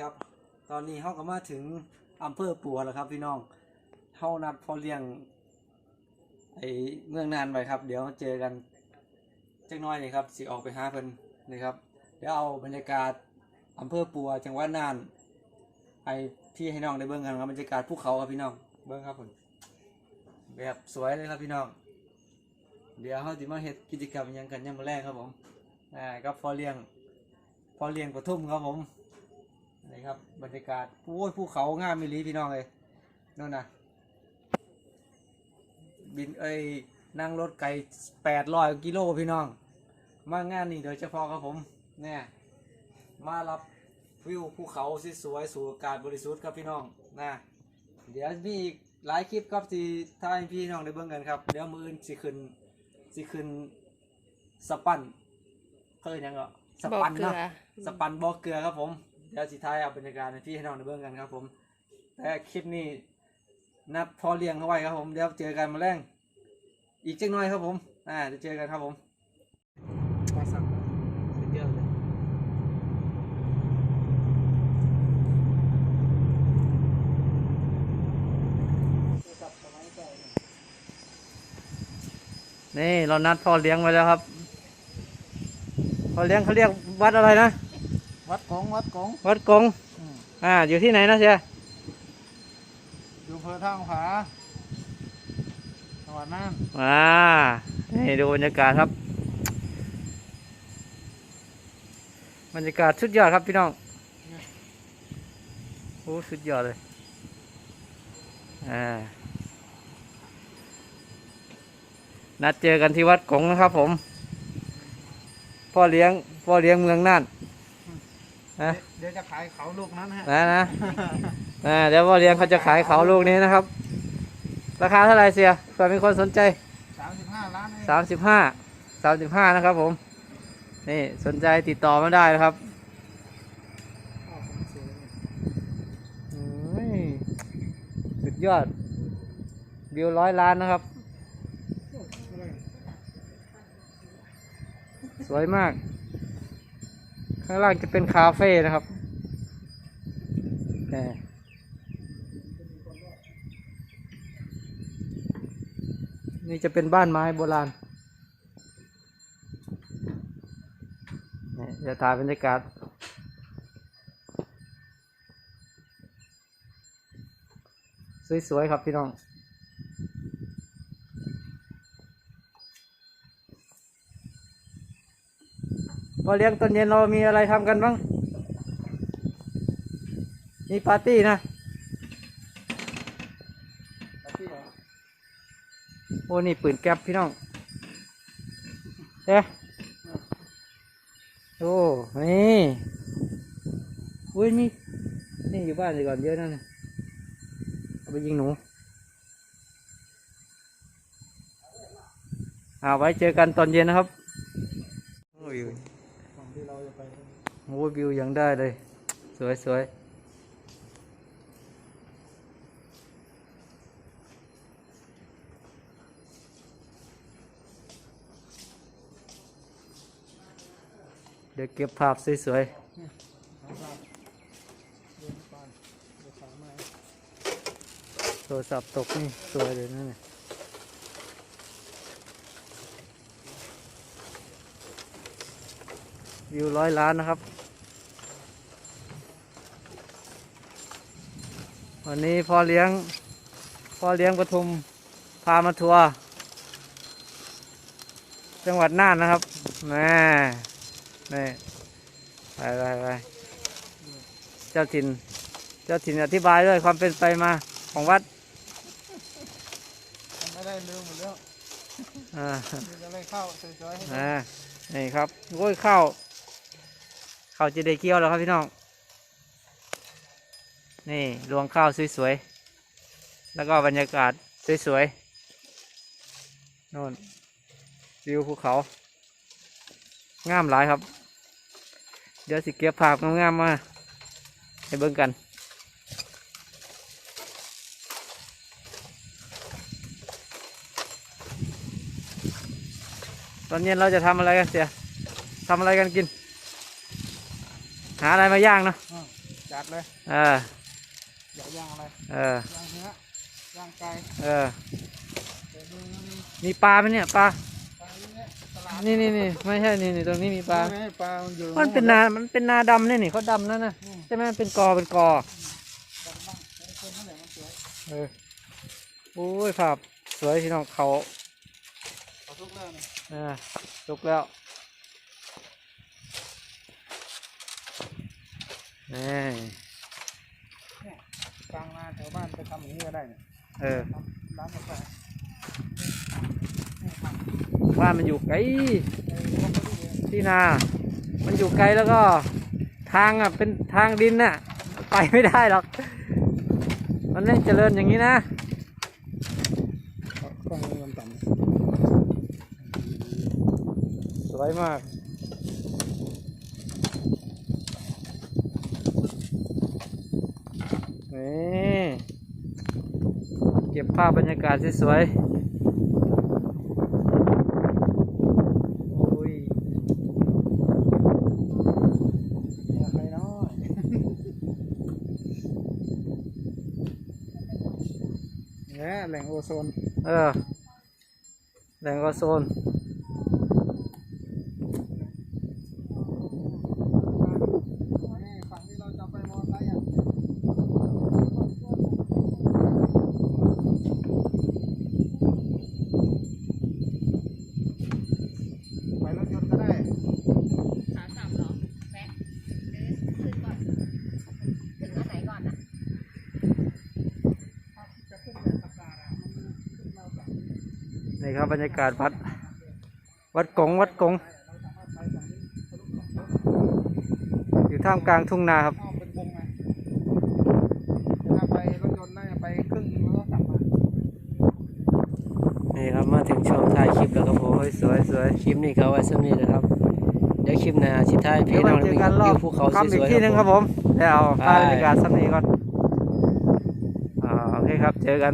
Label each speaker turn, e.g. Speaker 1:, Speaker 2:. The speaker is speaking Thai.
Speaker 1: ครับ ตอนนี้เขาก็มาถึงอำเภอปัวแล้วครับ พี่น้องเขานัดพอเลี้ยง ไอ้เมืองนานไปครับ เดี๋ยวเจอกันจักน้อยนี่ครับสิออกไปหาเพิ่นนะครับ เดี๋ยวเอาบรรยากาศอำเภอปัวจังหวัดน่านไอ้พี่ให้น้องได้เบิ่งกันครับบรรยากาศภูเขาครับพี่น้องเบิ่งครับผมแบบสวยเลยครับพี่น้อง เดี๋ยวเขาจะมาเฮ็ดกิจกรรมยังกันยามมื้อแรกครับผมอ่ากับพอเลี้ยงพอเลี้ยงปทุมครับผม นี่ครับบรรยากาศโอ้ยภูเขางามมิลีพี่น้องเลยนู่นนะบินเอ้ยนั่งรถไกลแปดร้อยกิโลพี่น้อง มางานนี้โดยเฉพาะครับผมเนี่ยมารับวิวภูเขาสวยๆสู่อากาศบริสุทธิ์ครับพี่น้องนะเดี๋ยวมีอีกหลายคลิปครับที่ท่ายพี่น้องได้เบิ่งกันครับเดี๋ยวมืออื่นสิขึ้นสิขึ้นสปันเคยยังเหรอสปัน
Speaker 2: บ่อเกลื
Speaker 1: เนาะ
Speaker 2: อ
Speaker 1: สปันบอกเกลือครับผม เดี๋ยวสิท้ายเอาบรรยากาศในที่ให้น้องได้เบิ่งกันครับผม แต่คลิปนี้นัดพอเลี้ยงเขาไว้ครับผม เดี๋ยวเจอกันมาแรงอีกจักหน่อยครับผม อ่าเดี๋ยวเจอกันครับผมปลาสักเป็นเยอะเลยนี่เรานัดพ่อเลี้ยงไว้แล้วครับพ่อเลี้ยงเขาเรียกวัดอะไรนะ
Speaker 3: วัดกงวัดกง
Speaker 1: วัดกง
Speaker 3: อืม
Speaker 1: อ่า อยู่ที่ไหนนะเชีย
Speaker 3: อยู่อำเภอทางผาจังหวัดน่าน
Speaker 1: อ่านี่ดูบรรยากาศครับ บรรยากาศสุดยอดครับพี่น้องโอ้สุดยอดเลยอ่านัดเจอกันที่วัดกงนะครับผม พ่อเลี้ยง พ่อเลี้ยงเมืองน่าน นะ
Speaker 3: เดี๋ยวจะขายเขาลูกนั้นฮะ
Speaker 1: นะนะอ่าเดี๋ยวพ่อเลี้ยงเขาจะขายเขาลูกนี้นะครับ ราคาเท่าไหร่เสียเผื่อมีคนสนใจ
Speaker 3: สามสิบห้าล้านเอง
Speaker 1: สามสิบห้าสามสิบห้านะครับผม นี่สนใจติดต่อมาได้นะครับโอ้ยสุดยอด วิวร้อยล้านนะครับ สวยมาก ข้างล่างจะเป็นคาเฟ่นะครับนี่จะเป็นบ้านไม้โบราณนี่จะถ่ายบรรยากาศ สวยๆครับพี่น้อง พอเลี้ยงตอนเย็นเรามีอะไรทำกันบ้าง มีปาร์ตี้นะโอ้นี่ปืนแก๊ปพี่น้องเอ๊ะโอ้นี่อุ้ยนี่นี่อยู่บ้านดีก่อนเยอะนั่นน่ะเอาไปยิงหนูเอาไว้เจอกันตอนเย็นนะครับโอ้ย
Speaker 3: ที่เราจะไป
Speaker 1: โอ้วิวยังได้เลย สวยสวยเดี๋ยวเก็บภาพสวยๆโทรศัพท์ตกนี่ สวยเลยนั่นน่ะ วิวร้อยล้านนะครับ วันนี้พ่อเลี้ยง พ่อเลี้ยงปทุมพามาทัวร์จังหวัดน่านนะครับแม่นี่ไปไปไปเจ้าถิ่น เจ้าถิ่นอธิบายด้วยความเป็นไปมาของวัด
Speaker 3: ไม่ได้ลืมหมดแล้ว
Speaker 1: อ่า
Speaker 3: มีอะไรเข้าสวยๆให้ดู
Speaker 1: อ่านี่ครับโอ้ยข้าว ข้าวจะได้เกี่ยวแล้วครับพี่น้อง นี่รวงข้าวสวยๆ แล้วก็บรรยากาศสวยๆโน่นวิวภูเขา งามหลายครับ เดี๋ยวสิเก็บภาพงามๆมาให้เบิ่งกันตอนเย็นเราจะทำอะไรกันเสียทำอะไรกันกิน หาอะไรมาย่างเนาะ
Speaker 3: อ่าจัดเลย
Speaker 1: เออ
Speaker 3: อยากย่างอะไร
Speaker 1: เออ
Speaker 3: ย่างเนื้อย่างไก่
Speaker 1: เออ
Speaker 3: เดี๋ยวดูนะมี
Speaker 1: มีปลาไหมเนี่ยปลา
Speaker 3: ปลาเนี่ยตลาด
Speaker 1: นี่นี่นี่ไม่ใช่นี่นี่ตรงนี้มีปลา
Speaker 3: ใช่ไหมปลามันอยู่
Speaker 1: มันเป็นนา มันเป็นนาดำเนี่ยนี่เขาดำนั่นนะใช่ไหมมันเป็นกอเป็นกอ
Speaker 3: ดำบ้างไอ้คนนั่นแหละมันสวย
Speaker 1: เออ โอ้ยภาพสวยพี่น้องเขา
Speaker 3: เอาทุกเรื่องเลย
Speaker 1: เออลุกแล้ว นี่
Speaker 3: เนี่ยกลางนาแถวบ้านไปทำอย่างนี้ก็ได้เนี่ย
Speaker 1: เออ
Speaker 3: ทำร้านกาแฟนี่ทำ
Speaker 1: บ้านมันอยู่ไกล
Speaker 3: เออลงไปดูเลย
Speaker 1: ที่นา มันอยู่ไกลแล้วก็ ทางอะเป็นทางดินน่ะ ไปไม่ได้หรอก มันไม่เจริญอย่างนี้นะ
Speaker 3: กล้องมันต่ำ
Speaker 1: สวยมาก นี่เก็บภาพบรรยากาศสวยๆโอ้ย
Speaker 3: เนี่ยใครน้อยเนี่ยแหล่งโอโซน
Speaker 1: เออ แหล่งโอโซ
Speaker 3: นฝั่งที่เราจะไปมอไซค์อะ ไปรถยนต์ก็ได้
Speaker 2: ขาสามเหรอแวะเดินขึ้นก่อน ถึงอันไหนก่อนอะ
Speaker 3: จะขึ้นแบบสัปดาห์อะมันขึ้นเราแบบ
Speaker 1: นี่ครับบรรยากาศวัด วัดกงวัดกง
Speaker 3: เราสามารถไปฝั่งนี้ทะลุฝั่งโน้น
Speaker 1: อยู่ท่ามกลางทุ่งนาครับ
Speaker 3: อ้อมเป็นวงไงแต่ถ้าไปรถยนต์น่าจะไปครึ่งแล้วก็กลับมา
Speaker 1: นี่ครับมาถึงช่วงท้ายคลิปแล้วครับผมเฮ้ ยสวยสวยคลิปนี้เขาไว้สักนี้นะครับ เดี๋ยวคลิปหน้าชิดท้ายพี่น้อง
Speaker 4: เดี๋ยวมาเจอกันรอบ
Speaker 1: วิวภูเขาส
Speaker 4: ค่ำอีก
Speaker 1: วย
Speaker 4: ที่หนึงครับผมเดี๋ยว
Speaker 1: ไป
Speaker 4: พาบรรยากาศสักนี้ก่อน
Speaker 1: อ่าโอเคครับเจอกัน